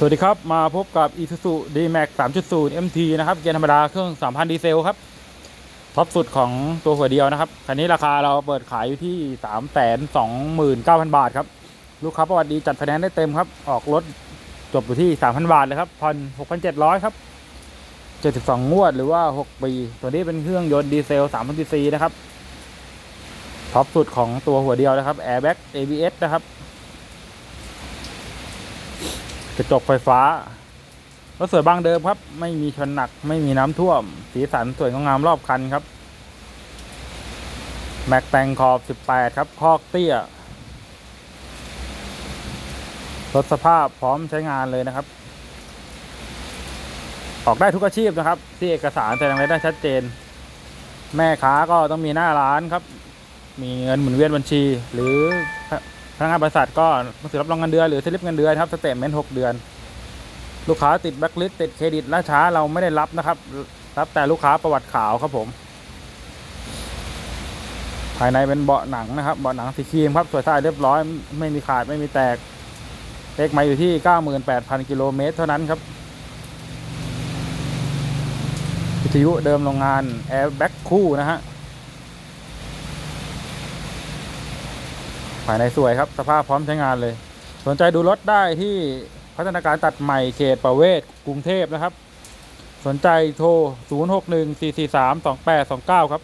สวัสดีครับ มาพบกับ Isuzu D-Max 3.0 MT นะครับ เกียร์ธรรมดาเครื่อง 3,000 ดีเซลครับ ท็อปสุดของตัวหัวเดียวนะครับ คันนี้ราคาเราเปิดขายอยู่ที่ 329,000 บาทครับ ลูกค้าประวัติดีจัดไฟแนนซ์ได้เต็มครับ ออกรถจบอยู่ที่ 3,000 บาทเลยครับผ่อน6,700 ครับ 72 งวดหรือว่า 6 ปี ตัวนี้เป็นเครื่องยนต์ดีเซล 3,000 cc นะครับ ท็อปสุดของตัวหัวเดียวนะครับ Airbag ABS นะครับ กระจกไฟฟ้ารถสวยบางเดิมครับ ไม่มีชนหนักไม่มีน้ำท่วม สีสันสวยงามรอบคันครับ แม็กแต่งขอบ 18 ครับ คอกเตี้ยรถสภาพพร้อมใช้งานเลยนะครับ ออกได้ทุกอาชีพนะครับ ที่เอกสารแสดงรายได้ชัดเจน แม่ค้าก็ต้องมีหน้าร้านครับ มีเงินหมุนเวียนบัญชีหรือ พนักงานบริษัทก็หนังสือรับรองเงินเดือนหรือสลิปเงินเดือนครับสเตทเมนต์หกเดือน ลูกค้าติดแบล็คลิสติดเครดิตล่าช้าเราไม่ได้รับนะครับ รับแต่ลูกค้าประวัติขาวครับผม ภายในเป็นเบาะหนังนะครับเบาะหนังสีครีมครับสวยสะอาดเรียบร้อยไม่มีขาดไม่มีแตกเลขไมาอยู่ที่ 98,000 กิโลเมตรเท่านั้นครับวิทยุเดิมโรงงานแอร์แบ็คคู่นะฮะ ภายในสวยครับ สภาพพร้อมใช้งานเลย สนใจดูรถได้ที่พัฒนาการตัดใหม่เขตประเวศกรุงเทพนะครับ สนใจโทร 061 443 2829 ครับ